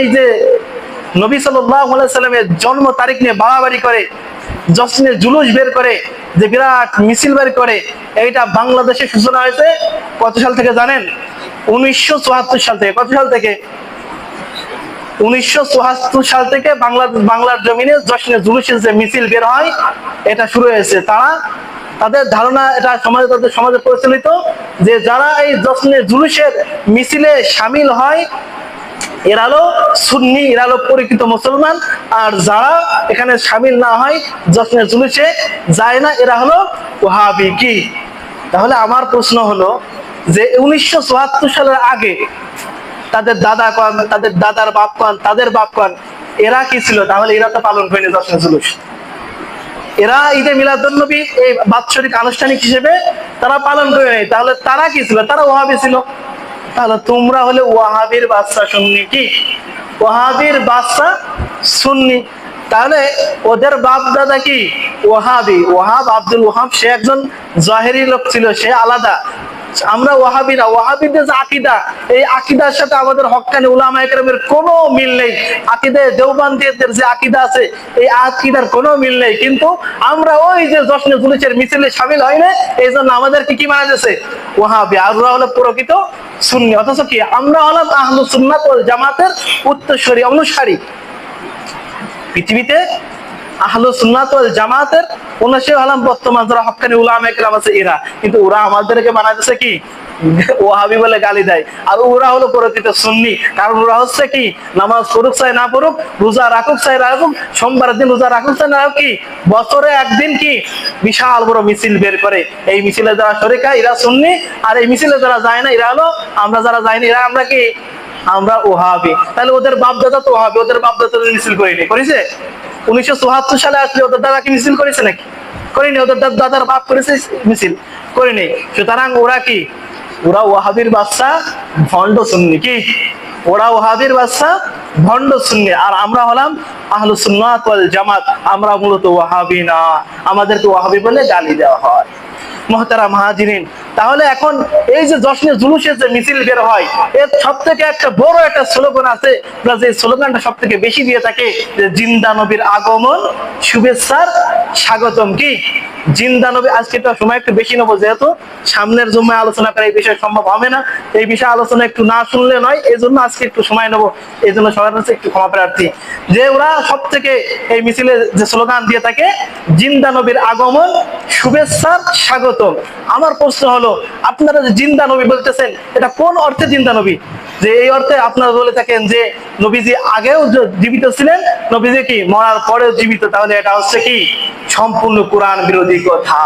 এই যে নবী সাল্লামের জন্ম তারিখ নিয়ে বাড়াবাড়ি করে জশ্নে জুলুস বের করে, যে বিরাট মিছিল বের করে, এইটা বাংলাদেশে সূচনা হয়েছে কত সাল থেকে জানেন? উনিশশো সাল থেকে। কত সাল থেকে? উনিশশো সাল থেকে বাংলা বাংলার জমিনে জশ্নে জুলুসের যে মিছিল বের হয়, এটা শুরু হয়েছে। তারা তাদের ধারণা এটা সমাজে, তাদের সমাজে প্রচলিত যে যারা এই জশ্নে জুলুসের মিছিলে সামিল হয় এরা হলো সুন্নি, এরা হলো পরিচিত মুসলমান। আর যারা এখানে সামিল না হয় জশ্নে জুলুসে যায় না, এরা হলো ওহাবি কি? তাহলে আমার প্রশ্ন হলো যে, উনিশশো সালের আগে তাদের দাদা কন, তাদের দাদার বাপ কন, তাদের বাপ কন, এরা কি ছিল? তাহলে এরা তো পালন করেনি জশ্নে জুলুস এরা ঈদে মিলাদুন্নবী এই বাৎসরিক আনুষ্ঠানিক হিসেবে তারা পালন করে নেই তাহলে তারা কি ছিল? তারা ওহাবি ছিল। তাহলে তোমরা হলে ওয়াহাবির বাদশা সুন্নি কি? ওয়াহাবির বাদশা সুন্নি। তাহলে ওদের বাপ দাদা কি? ওয়াহাবি। ওয়াহাব আব্দুল ওয়াহাব, সে একজন জাহেরি লোক ছিল, সে আলাদা। আমরা ওয়াহাবিরা ওয়াহাবিদের যে আকিদা, এই আকিদার সাথে আমাদের হক্কানি উলামা একরামের কোনো মিল নেই। আকিদে দেওবান্দিদের যে আকিদা আছে, এই আকিদার কোনো মিল নেই। কিন্তু আমরা ওই যে জশ্নে জুলুসের মিছিলে সামিল হয় না এই জন্য আমাদেরকে কি মানা যাচ্ছে? ওয়াহাবি। আর ওরা হলো প্রকৃত সুন্নি, অথচ কি? আমরা হলাম আহলু সুন্নাত ওয়াল জামাতের উত্তরসূরি অনুসারী। পৃথিবীতে আহলু সুন্নাত ওয়াল জামাতের অনুসারী হলাম বর্তমান যারা হকানি উলামা আছে এরা। কিন্তু ওরা আমাদেরকে বানাইতেছে কি? ওহাবি বলে গালি দেয়। আর ওরা হলো প্রকৃত সুন্নি। কারণ ওরা হচ্ছে কি? নামাজ পড়ুক চাই না পড়ুক, রোজা রাখুক চাই রাখুক সোমবার দিন রোজা রাখুক চাই না কি? বছরে একদিন কি? বিশাল বড় মিছিল বের করে। এই মিছিলে যারা এরা সুন্নি। আর এই মিছিলে যারা যায় না, এরা হলো, আমরা যারা যাইনি এরা আমরা কি? আমরা ওহাবি। তাহলে ওদের তো ওহাবি, ওদের মিছিল করিনি। করেছে? উনিশশো চুয়াত্তর সালে আসলে ওদের দাদা কি মিছিল করেছে নাকি? করিনি, ওদের দাদার বাপ করেছে মিছিল। করিনি। সুতরাং ওরা কি? ওরা ওয়াহাবির বাচ্চা ভণ্ড সুন্নি। কি? ওরা ওহাবির বাচ্চা ভণ্ড সুন্নি। আর আমরা হলাম আহলু সুন্নাত ওয়াল জামাত। আমরা মূলত ওয়াহাবি না। আমাদেরকে ওয়াহাবি বলে গালি দেওয়া হয়। মহতারা মাহাজিরিন তাহলে এখন এই যে জশ্নে জুলুসের যে মিছিল বের হয়, এর সব থেকে একটা বড় একটা স্লোগান আছে যে স্লোগানটা সব থেকে বেশি দিয়ে থাকে, যে জিন্দা নবীর আগমন, শুভেচ্ছার স্বাগতম কি? জিন্দা নবী, আজকে তো সময় একটু বেশি নেব যেহেতু, সামনের জন্য আলোচনা করা এই বিষয় সম্ভব হবে না। এই বিষয়ে আলোচনা একটু না শুনলে নয় এই জন্য আজকে একটু সময় নেব এই জন্য সবার কাছে একটু ক্ষমা প্রার্থী। যে ওরা সব থেকে এই মিছিলে যে স্লোগান দিয়ে থাকে, জিন্দা নবীর আগমন শুভেচ্ছার স্বাগতম। আমার প্রশ্ন হলো, আপনারা যে জিন্দা নবী বলতেছেন, এটা কোন অর্থে জিন্দা নবী? যে এই অর্থে আপনারা বলে থাকেন যে নবীজি আগেও জীবিত ছিলেন, নবীজি কি মরার পরেও জীবিত? তাহলে এটা হচ্ছে কি? সম্পূর্ণ কোরআন বিরোধী কথা।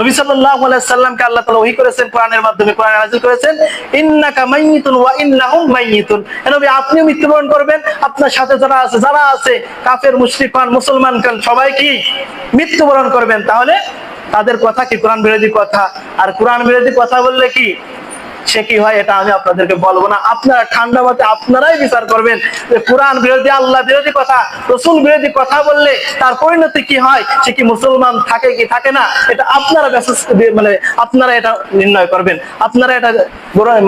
নবী সাল্লাল্লাহু আলাইহি সাল্লামকে আল্লাহ তাআলা ওহী করেছেন, কোরআনের মাধ্যমে কোরআন নাযিল করেছেন, ইন্নাকা মাইয়িতুন ওয়া ইন্নাহুম মাইয়িতুন নবী, আপনিও মৃত্যুবরণ করবেন, আপনার সাথে যারা আছে যারা আছে, কাফের মুশরিক মুসলমান কান সবাই কি মৃত্যুবরণ করবেন? তাহলে তাদের কথা কি? কোরআন বিরোধী কথা। আর কোরআন বিরোধী কথা বললে কি? সে কি হয় এটা আমি আপনাদেরকে বলব না। আপনারা ঠান্ডা মতে আপনারাই বিচার করবেন যে কোরআন বিরোধী, আল্লাহ বিরোধী কথা, রসুল বিরোধী কথা বললে তার পরিণতি কি হয়, সে কি মুসলমান থাকে কি থাকে না, এটা আপনারা মানে আপনারা এটা নির্ণয় করবেন। আপনারা এটা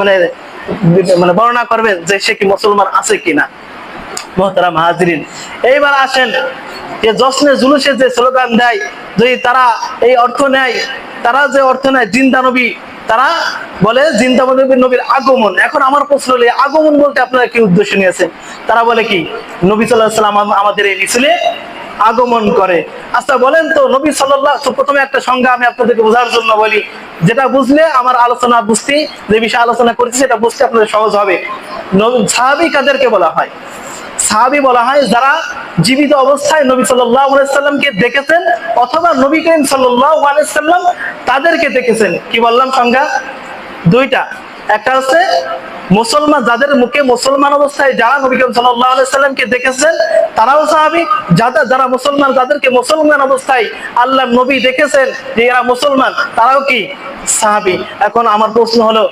মানে মানে বর্ণনা করবেন যে সে কি মুসলমান আছে কিনা মহতারা মাহাজিরিন এইবার আসেন, যে জশ্নে জুলুসে যে স্লোগান দেয়, যদি তারা এই অর্থ নেয় তারা যে অর্থ নেয় জিন্দা নবী, তারা বলে জিন্দা নবীর আগমন। এখন আমার প্রশ্ন হলো আগমন বলতে আপনারা কি উদ্দেশ্য নিয়েছেন? তারা বলে কি, নবী সাল্লাহ সাল্লাম আমাদের এই মিছিলে আগমন করে। আচ্ছা বলেন তো, নবী সাল্লাহ প্রথমে একটা সংজ্ঞা আমি আপনাদেরকে বোঝার জন্য বলি। যেটা বুঝলে আমার আলোচনা বুঝতে, যে বিষয়ে আলোচনা করেছি, সেটা বুঝতে আপনাদের সহজ হবে। সাহাবি কাদেরকে বলা হয়? সাহাবি বলা হয়, যারা জীবিত অবস্থায় নবী সাল্লামকে দেখেছেন অথবা নবী করিম সাল্লাম তাদেরকে দেখেছেন। কি বললাম সংজ্ঞা? দুইটা। একটা হচ্ছে মুসলমান যাদের মুখে মুসলমান অবস্থায় যারা নবী করিম সাল্লামকে দেখেছেন, তারাও সাহাবি। যারা যারা মুসলমান, যাদেরকে মুসলমান অবস্থায় আল্লাহ নবী দেখেছেন যে এরা মুসলমান, তারাও কি? সাহাবি। এখন আমার প্রশ্ন হলো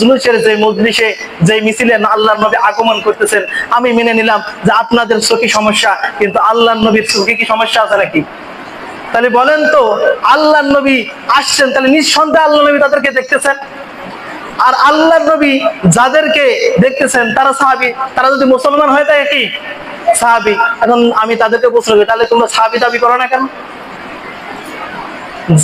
জুলুসের যে মজলিসে যে মিছিলে আল্লাহর নবী আগমন করতেছেন, আমি মেনে নিলাম যে আপনাদের চোখে সমস্যা, কিন্তু আল্লাহর নবীর চোখে কি সমস্যা আছে নাকি? তাহলে বলেন তো, আল্লাহর নবী আসছেন, তাহলে নিঃসন্দেহে আল্লাহ নবী তাদেরকে দেখতেছেন? আর আল্লাহ নবী যাদেরকে দেখতেছেন, তারা সাহাবি, তারা যদি মুসলমান হয়ে থাকে কি? সাহাবি। এখন আমি তাদেরকে প্রশ্ন তাহলে তোমরা সাহাবি দাবি করো না কেন?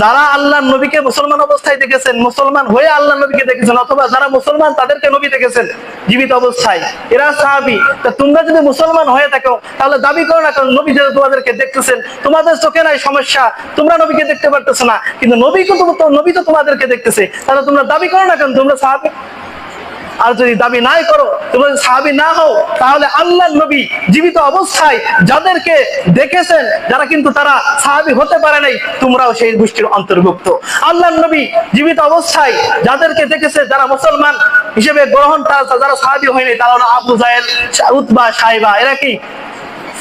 যারা আল্লাহ নবীকে মুসলমান অবস্থায় দেখেছেন, মুসলমান হয়ে আল্লাহ নবীকে দেখেছেন, অথবা যারা মুসলমান তাদেরকে নবী দেখেছেন, জীবিত অবস্থায়, এরা সাহাবি। তা তোমরা যদি মুসলমান হয়ে থাকো, তাহলে দাবি করো না, কারণ নবী যেহেতু তোমাদেরকে দেখতেছেন, তোমাদের চোখে নাই সমস্যা, তোমরা নবীকে দেখতে পারতেছো না। কিন্তু নবী কিন্তু নবী তো তোমাদেরকে দেখতেছে। তাহলে তোমরা দাবি করো না, কারণ তোমরা সাহাবি। আর যদি দাবি নাই করো, তোমরা সাহাবি না হও, তাহলে আল্লাহ নবী জীবিত অবস্থায় যাদেরকে দেখেছেন, যারা কিন্তু তারা সাহাবি হতে পারে নাই, তোমরাও সেই গোষ্ঠীর অন্তর্ভুক্ত। আল্লাহ নবী জীবিত অবস্থায় যাদেরকে দেখেছে, যারা মুসলমান হিসেবে গ্রহণ তারা যারা সাহাবি হয়নি, তারা হলো আবু জায়েদ উতবা সাহেবা এরা কি?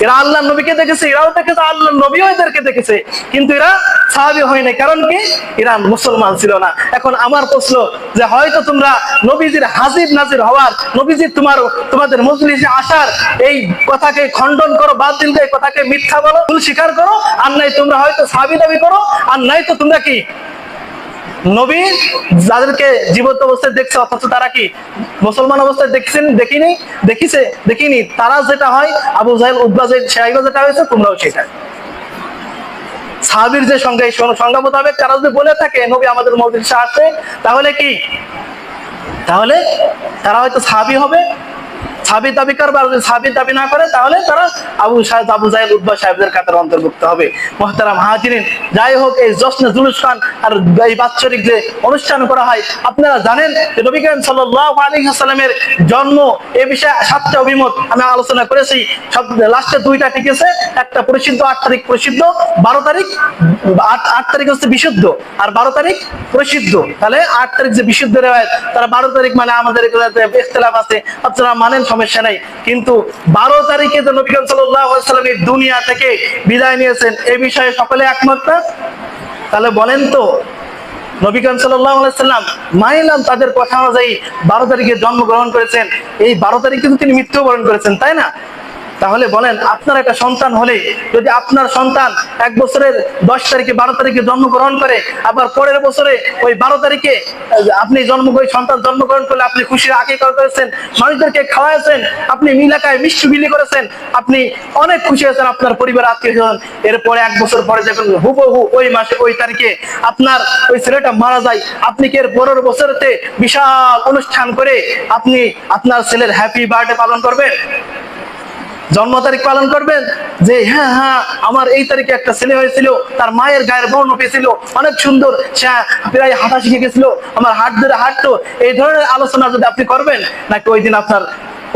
এরা আল্লাহ নবীকে দেখেছে, এরাও দেখেছে আল্লাহ নবীও এদেরকে দেখেছে। কিন্তু এরা সাহাবি হয়নি কারণ কি? এরা মুসলমান ছিল না। এখন আমার প্রশ্ন যে হয়তো তোমরা নবীজির হাজির নাজির হওয়ার নবীজির তোমার, তোমাদের মজলিসে আসার এই কথাকে খণ্ডন করো, বাদ দিন এই কথাকে মিথ্যা বলো, ভুল স্বীকার করো, আর নাই তোমরা হয়তো সাহাবি দাবি করো, আর নাই তো তোমরা কি নবী, যাদেরকে জীবত অবস্থায় দেখছে, অথচ তারা কি মুসলমান অবস্থায় দেখছেন, দেখিনি? দেখিছে, দেখিনি। তারা যেটা হয়, আবু জাহেল উদ্বা সাহেবা যেটা হয়েছে, তোমরাও সেটা সাহাবির যে এই সংখ্যা মোতাবেক তারা যদি বলে থাকে, নবী আমাদের মজলিসে আসে তাহলে কি? তাহলে তারা হয়তো সাহাবি হবে সাবির দাবি করবে আর যদি সাবির দাবি না করে, তাহলে তারা আবু সাহেব আবু জাহেদ উদ্বা সাহেবদের কাতার অন্তর্ভুক্ত হবে। মোহতারাম হাজিরিন, যাই হোক, এই জশ্নে জুলুস খান আর এই বাৎসরিক যে অনুষ্ঠান করা হয়, আপনারা জানেন যে নবী করিম সাল্লাল্লাহু আলাইহি সাল্লামের জন্ম এ বিষয়ে সাতটা অভিমত আমি আলোচনা করেছি। সব লাস্টে দুইটা ঠিক আছে একটা প্রসিদ্ধ, আট তারিখ প্রসিদ্ধ, বারো তারিখ, আট আট তারিখ হচ্ছে বিশুদ্ধ, আর বারো তারিখ প্রসিদ্ধ। তাহলে আট তারিখ যে বিশুদ্ধ রেওয়ায়ত, তারা বারো তারিখ মানে আমাদের ইখতিলাফ আছে। আপনারা মানেন সমস্যা নাই। কিন্তু বারো তারিখে যে নবী সাল্লাম এই দুনিয়া থেকে বিদায় নিয়েছেন, এ বিষয়ে সকলে একমত না? তাহলে বলেন তো তাদের কথা অনুযায়ী বারো তারিখে জন্মগ্রহণ করেছেন। এই বারো তারিখে কিন্তু তিনি মৃত্যুবরণ করেছেন, তাই না? তাহলে বলেন, আপনার একটা সন্তান হলে যদি আপনার সন্তান এক বছরের দশ তারিখে বারো তারিখে জন্মগ্রহণ করে, আবার পরের বছরে ওই বারো তারিখে আপনি জন্ম সন্তান জন্মগ্রহণ করলে আপনি খুশির আগে করেছেন, মানুষদেরকে খাওয়াইছেন আপনি মিলাকায় মিষ্টি বিলি করেছেন, আপনি অনেক খুশি হয়েছেন, আপনার পরিবার আত্মীয় স্বজন। এরপরে এক বছর পরে যখন হুবহু ওই মাসে, ওই তারিখে আপনার ওই ছেলেটা মারা যায়, আপনি কি এর পরের বছরতে বিশাল অনুষ্ঠান করে আপনি আপনার ছেলের হ্যাপি বার্থডে পালন করবেন? জন্ম তারিখ পালন করবেন? যে হ্যাঁ হ্যাঁ আমার এই তারিখে একটা ছেলে হয়েছিল, তার মায়ের গায়ের বর্ণ পেয়েছিল, অনেক সুন্দর, সে প্রায় হাঁটা শিখে গেছিল, আমার হাট ধরে হাঁটতো। এই ধরনের আলোচনা যদি আপনি করবেন, নাকি ওই দিন আপনার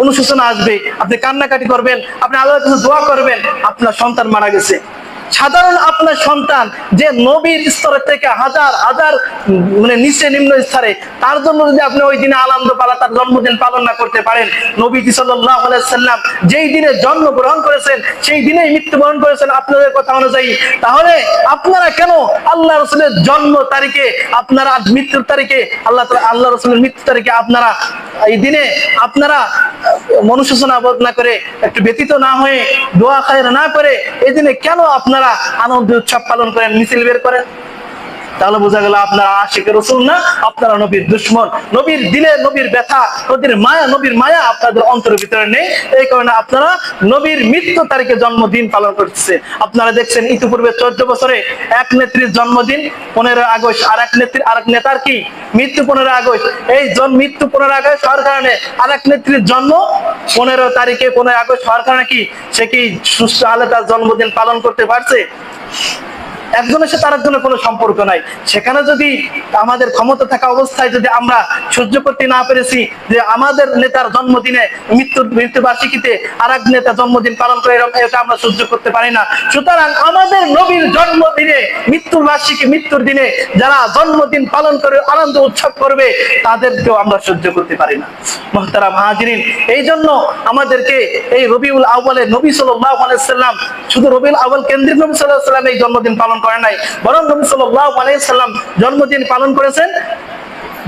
অনুশোচনা আসবে, আপনি কান্নাকাটি করবেন, আপনি আল্লাহর কাছে দোয়া করবেন, আপনার সন্তান মারা গেছে। সাধারণ আপনার সন্তান যে নবীর স্তরের থেকে হাজার হাজার মানে নিচে নিম্ন স্তরে, তার জন্য যদি আপনি ওই দিনে আনন্দ পালা, তার জন্মদিন পালন না করতে পারেন, নবী সাল্লাম যেই দিনে জন্ম গ্রহণ করেছেন, সেই দিনেই মৃত্যুবরণ করেছেন আপনাদের কথা অনুযায়ী, তাহলে আপনারা কেন আল্লাহ রসুলের জন্ম তারিখে, আপনারা মৃত্যুর তারিখে, আল্লাহ আল্লাহ রসুলের মৃত্যু তারিখে আপনারা, এই দিনে আপনারা মনুশোচনা বোধ না করে, একটু ব্যতীত না হয়ে, দোয়া খায়ের না করে, এই দিনে কেন আপনারা আনন্দ উৎসব পালন করেন মিছিল বের করেন। তাহলে বোঝা গেল আপনারা আশিক রসুল না, আপনারা নবীর দুশ্মন। নবীর দিলে নবীর ব্যথা নদীর মায়া, নবীর মায়া আপনাদের অন্তরের ভিতরে নেই। এই কারণে আপনারা নবীর মৃত্যু তারিখে জন্মদিন পালন করতেছে। আপনারা দেখছেন, ইতিপূর্বে চোদ্দ বছরে এক নেত্রীর জন্মদিন পনেরো আগস্ট আর এক নেত্রীর আর এক নেতার কি? মৃত্যু পনেরো আগস্ট। এই মৃত্যু পনেরো আগস্ট হওয়ার কারণে আর এক নেত্রীর জন্ম পনেরো তারিখে পনেরো আগস্ট হওয়ার কারণে কি? সে কি সুস্থ তার জন্মদিন পালন করতে পারছে? একজনের সাথে আরেকজনের কোনো সম্পর্ক নাই। সেখানে যদি আমাদের ক্ষমতা থাকা অবস্থায় যদি আমরা সহ্য করতে না পেরেছি যে আমাদের নেতার জন্মদিনে মৃত্যুর মৃত্যুবার্ষিকীতে আর এক নেতা জন্মদিন পালন করে এরকম, এটা আমরা সহ্য করতে পারি না। সুতরাং আমাদের নবীর জন্মদিনে মৃত্যুর বার্ষিকী মৃত্যুর দিনে যারা জন্মদিন পালন করে, আনন্দ উৎসব করবে, তাদেরকেও আমরা সহ্য করতে পারি না। মহতারাম হাজিরিন এই জন্য আমাদেরকে এই রবিউল আউ্বালের নবী আলাইসাল্লাম শুধু রবিউল আউ্বাল কেন্দ্রিক নবী সাল্লাহ সাল্লাম এই জন্মদিন পালন করে নাই। বরং নবী সাল্লাম জন্মদিন পালন করেছেন।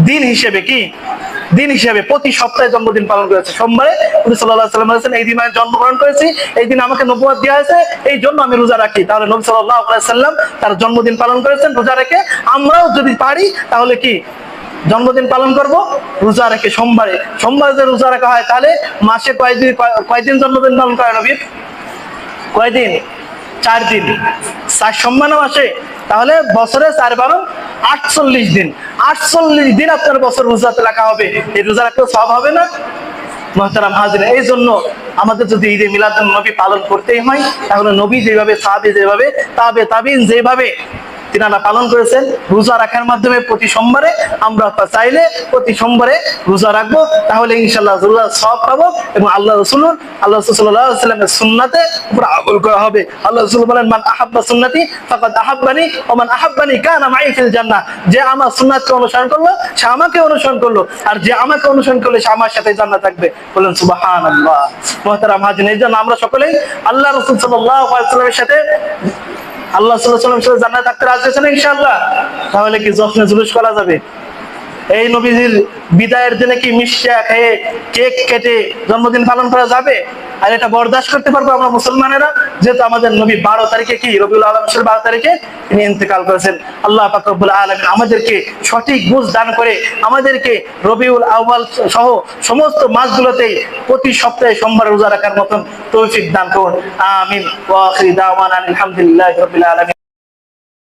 দিন হিসেবে কি? দিন হিসেবে প্রতি সপ্তাহে জন্মদিন পালন করেছে। সোমবারে নবী আলাইহি সাল্লাম বলেছেন, এই দিন আমি জন্মগ্রহণ করেছি, এই দিন আমাকে নবুয়ত দেওয়া হয়েছে, এই জন্য আমি রোজা রাখি। তাহলে নবী আলাইহি সাল্লাম তার জন্মদিন পালন করেছেন, রোজা রেখে। আমরাও যদি পারি, তাহলে কি? জন্মদিন পালন করব, রোজা রেখে সোমবারে। সোমবারে যে রোজা রাখা হয়, তাহলে মাসে কয়দিন কয়- কয়দিন জন্মদিন পালন করে নবীর? কয়দিন? চার দিন। চার সম্মান আসে তাহলে বছরে চার বারো, আটচল্লিশ দিন। আটচল্লিশ দিন আপনার বছর রোজাতে রাখা হবে। এই রোজা রাখতে সব হবে না। এই জন্য আমাদের যদি ঈদে মিলাদ নবী পালন করতেই হয়, তাহলে নবী যেভাবে সাহাবি যেভাবে, তাবে তাবিন যেভাবে তিনারা পালন করেছেন, রোজা রাখার মাধ্যমে প্রতি সোমবারে আমরা চাইলে প্রতি সোমবারে রোজা রাখব। তাহলে ইনশাল্লাহ রোজা সব পাবো এবং আল্লাহ রসুল আল্লাহ রসুল্লাহামের সুন্নাতে উপর আমল করা হবে। আল্লাহ রসুল বলেন, মান আহাব্বা সুন্নাতি ফাকাদ আহাব্বানি ও মান আহাব্বানি কানা মাই ফিল জান্নাহ। যে আমার সুন্নাতকে অনুসরণ করল, সে আমাকে অনুসরণ করল। আর যে আমাকে অনুসরণ করল, সে আমার সাথে জান্নাত থাকবে বলেন, সুবহানাল্লাহ। মুহতারাম হাজির এই জন্য আমরা সকলেই আল্লাহ রসুল সাল্লাল্লাহু আলাইহি ওয়াসাল্লামের সাথে আল্লাহ সাল্লাহ সাল্লাম সাথে জান্নাত থাকতে রাজি না ইনশাআল্লাহ? তাহলে কি যত্নে জুলুস করা যাবে? এই নবীজির বিদায়ের দিনে কি মিষ্টা খেয়ে কেক কেটে জন্মদিন পালন করা যাবে? আর এটা বরদাস্ত করতে পারব আমরা মুসলমানেরা, যেহেতু আমাদের নবী বারো তারিখে কি? রবিউল আলম বারো তারিখে তিনি ইন্তেকাল করেছেন। আল্লাহ পাকবুল আলমিন আমাদেরকে সঠিক বুঝ দান করে আমাদেরকে রবিউল আউ্বাল সহ সমস্ত মাসগুলোতে প্রতি সপ্তাহে সোমবার রোজা রাখার মতন তৌফিক দান করুন। আমিন। আলহামদুলিল্লাহি রাব্বিল আলামিন।